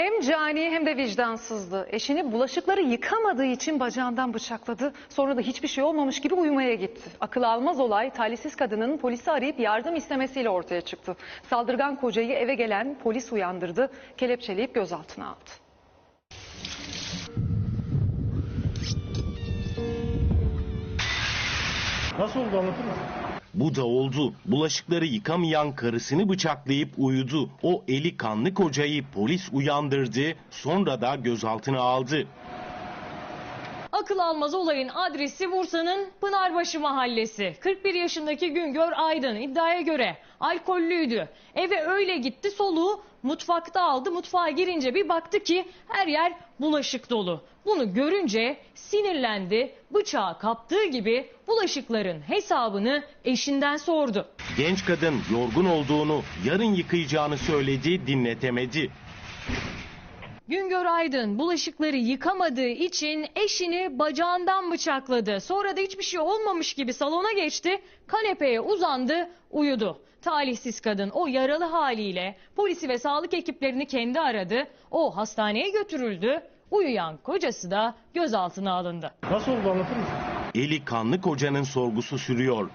Hem cani hem de vicdansızdı. Eşini bulaşıkları yıkamadığı için bacağından bıçakladı. Sonra da hiçbir şey olmamış gibi uyumaya gitti. Akıl almaz olay talihsiz kadının polisi arayıp yardım istemesiyle ortaya çıktı. Saldırgan kocayı eve gelen polis uyandırdı. Kelepçeleyip gözaltına aldı. Nasıl oldu anlatır mısın? Bu da oldu. Bulaşıkları yıkamayan karısını bıçaklayıp uyudu. O eli kanlı kocayı polis uyandırdı, sonra da gözaltına aldı. Akıl almaz olayın adresi Bursa'nın Pınarbaşı mahallesi. 41 yaşındaki Güngör Aydın iddiaya göre alkollüydü. Eve öyle gitti soluğu mutfakta aldı. Mutfağa girince bir baktı ki her yer bulaşık dolu. Bunu görünce sinirlendi. Bıçağı kaptığı gibi bulaşıkların hesabını eşinden sordu. Genç kadın yorgun olduğunu, yarın yıkayacağını söyledi, dinletemedi. Güngör Aydın bulaşıkları yıkamadığı için eşini bacağından bıçakladı. Sonra da hiçbir şey olmamış gibi salona geçti, kanepeye uzandı, uyudu. Talihsiz kadın o yaralı haliyle polisi ve sağlık ekiplerini kendi aradı. O hastaneye götürüldü. Uyuyan kocası da gözaltına alındı. Nasıl oldu anlatır mısın? Eli kanlı kocanın sorgusu sürüyor.